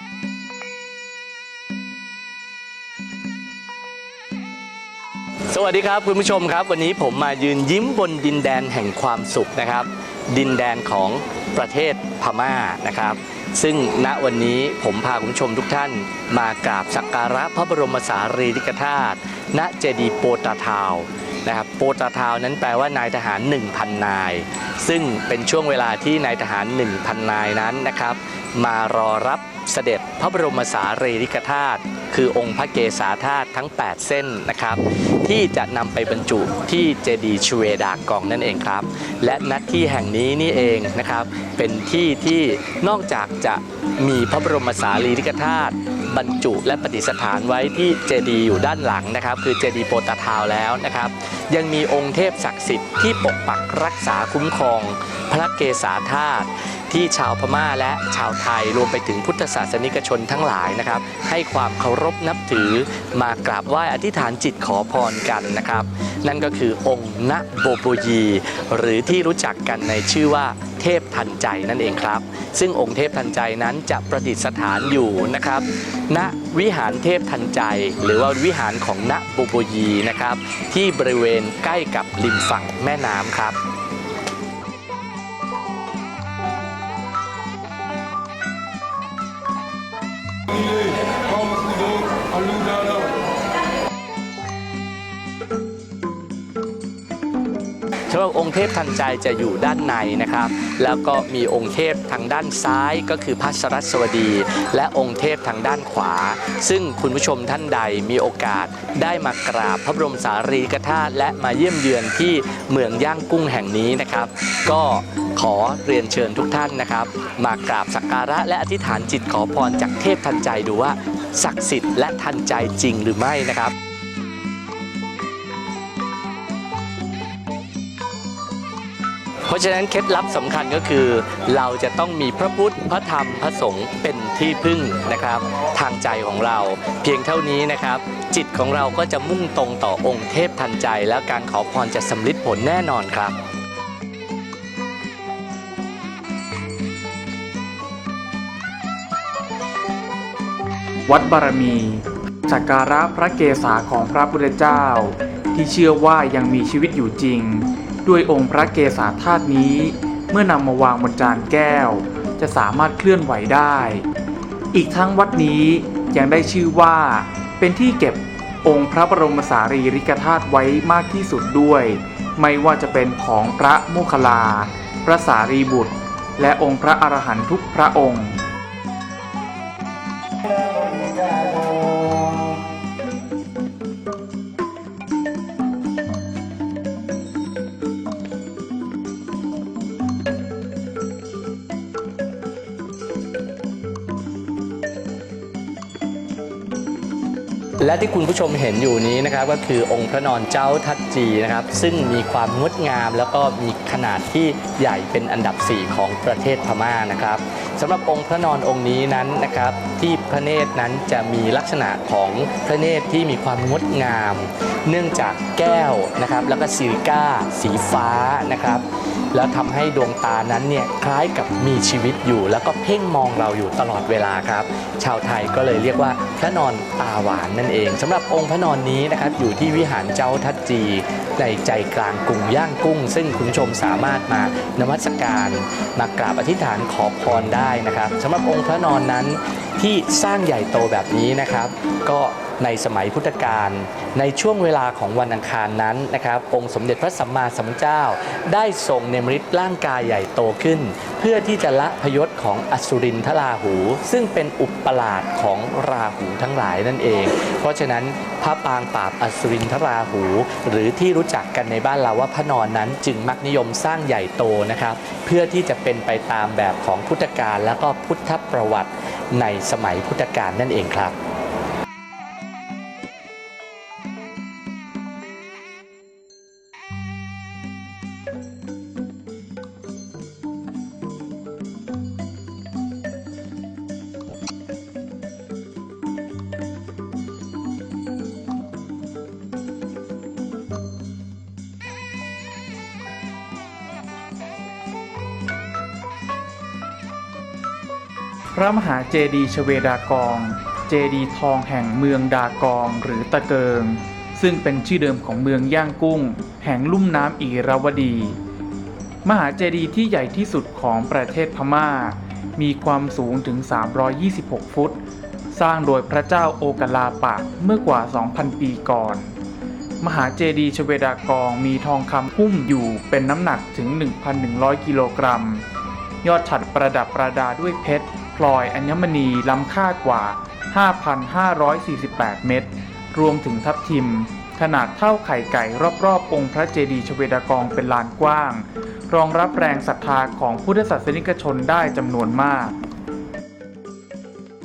สวัสดีครับคุณผู้ชมครับ วันนี้ผมมายืนยิ้มบนดินแดนแห่งความสุขนะครับ ดินแดนของประเทศพม่านะครับ ซึ่งณวันนี้ผมพาคุณผู้ชมทุกท่าน มากราบสักการะพระบรมสารีริกธาตุณเจดีย์โปตาทาวนะครับโปตาทาวนั้นแปลว่านายทหาร 1,000 นาย ซึ่งเป็นช่วงเวลาที่นายทหาร 1,000 นายนั้นนะครับ มารอรับ เสด็จพระบรมสารีริกธาตุคือองค์พระเกศาธาตุทั้ง 8 เส้นนะครับ ที่จะนำไปบรรจุที่เจดีย์ชเวดากองนั่นเองครับ และนัดที่แห่งนี้นี่เองนะครับ เป็นที่ที่นอกจากจะมีพระบรมสารีริกธาตุ บรรจุและประดิษฐานไว้ที่เจดีย์อยู่ด้านหลังนะครับ คือเจดีย์โปตาทาวแล้วนะครับ ยังมีองค์เทพศักดิ์สิทธิ์ที่ปกปักรักษาคุ้มครอง พระเกศาธาตุที่ชาวพม่าและชาวไทยรวมไปถึงพุทธศาสนิกชนทั้งหลายนะครับ ให้ความเคารพนับถือมากราบไหว้อธิษฐานจิตขอพรกันนะครับ นั่นก็คือองค์ณโบโบยี หรือที่รู้จักกันในชื่อว่า พทันใจนั่นเองครับ ซึ่งองค์เทพทันใจนั้นจะประดิษฐานอยู่นะครับ ณวิหารเทพทันใจ หรือว่าวิหารของณบโบยีนะครับ ที่บริเวณใกล้กับริมฝั่งแม่น้ำครับำหรับองค์เทพทันใจจะอยู่ด้านในนะครับ แล้วก็มีองค์เทพทางด้านซ้ายก็คือพระสรัสวดี และองค์เทพทางด้านขวา ซึ่งคุณผู้ชมท่านใดมีโอกาสได้มากราบพระบรมสารีริกธาตุและมาเยี่ยมเยือนที่เมืองย่างกุ้งแห่งนี้นะครับ ก็ขอเรียนเชิญทุกท่านนะครับ มากราบสักการะและอธิษฐานจิตขอพรจากเทพทันใจดูว่าศักดิ์สิทธิ์และทันใจจริงหรือไม่นะครับ เพราะฉะนั้นเคล็ดลับสำคัญก็คือ เราจะต้องมีพระพุทธพระธรรมพระสงฆ์เป็นที่พึ่งนะครับ ทางใจของเรา เพียงเท่านี้นะครับ จิตของเราก็จะมุ่งตรงต่อองค์เทพทันใจ แล้วการขอพรจะสำลิดผลแน่นอนครับวัดบารมีสักการะพระเกศาของพระพุทธเจ้า ที่เชื่อว่ายังมีชีวิตอยู่จริง ด้วยองค์พระเกศาธาตุนี้ เมื่อนำมาวางบนจานแก้ว จะสามารถเคลื่อนไหวได้ อีกทั้งวัดนี้ยังได้ชื่อว่า เป็นที่เก็บองค์พระบรมสารีริกธาตุไว้มากที่สุดด้วย ไม่ว่าจะเป็นของพระโมคคัลลา พระสารีบุตร และองค์พระอรหันตุกพระองค์ และที่คุณผู้ชมเห็นอยู่นี้นะครับก็คือองค์พระนอนเจ้าทัตจีนะครับซึ่งมีความงดงาม แล้วก็มีขนาดที่ใหญ่เป็นอันดับ 4 ของประเทศพม่านะครับสำหรับองค์พระนอนองค์นี้นั้นนะครับที่พระเนตรนั้นจะมีลักษณะของพระเนตรที่มีความงดงาม เนื่องจากแก้วนะครับแล้วก็ซิลิก้าสีฟ้านะครับแล้วทำให้ดวงตานั้นเนี่ยคล้ายกับมีชีวิตอยู่ แล้วก็เพ่งมองเราอยู่ตลอดเวลาครับ ชาวไทยก็เลยเรียกว่าพระนอนตาหวานนั่นเองสำหรับองค์พระนอนนี้นะครับอยู่ที่วิหารเจ้าทัตจีในใจกลางกรุงย่างกุ้ง ซึ่งคุณผู้ชมสามารถมานมัสการมากราบอธิษฐานขอพรได้นะครับสำหรับองค์พระนอนนั้นที่ที่สร้างใหญ่โตแบบนี้นะครับ ก็ในสมัยพุทธกาลในช่วงเวลาของวันอังคารนั้นนะครับ องค์สมเด็จพระสัมมาสัมพุทธเจ้า ได้ทรงเนมฤทธิ์ร่างกายใหญ่โตขึ้น เพื่อที่จะละพยศของอสุรินทราหู ซึ่งเป็นอุปราชของราหูทั้งหลายนั่นเอง เพราะฉะนั้นพระปางปราบอสุรินทราหู หรือที่รู้จักกันในบ้านเราว่าพระนอนนั้นจึงมักนิยมสร้างใหญ่โตนะครับ เพื่อที่จะเป็นไปตามแบบของพุทธกาลแล้วก็พุทธประวัติ ในสมัยพุทธกาลนั่นเองครับ ระมหาเจดีย์ชเวดากอง เจดีย์ทองแห่งเมืองดากองหรือตะเกิง ซึ่งเป็นชื่อเดิมของเมืองย่างกุ้ง แห่งลุ่มน้ำอีราวดี มหาเจดีย์ที่ใหญ่ที่สุดของประเทศพม่า มีความสูงถึง 326 ฟุต สร้างโดยพระเจ้าโอกลาปะเมื่อกว่า 2,000 ปีก่อน มหาเจดีย์ชเวดากองมีทองคำหุ้มอยู่เป็นน้ำหนักถึง 1,100 กิโลกรัม ยอดฉัดประดับประดาด้วยเพชร พลอยอัญมณีล้ำค่ากว่า 5,548 เม็ดรวมถึงทับทิม ขนาดเท่าไข่ไก่รอบๆ องค์พระเจดีย์ชเวดากองเป็นลานกว้าง รองรับแรงศรัทธาของพุทธศาสนิกชนได้จำนวนมาก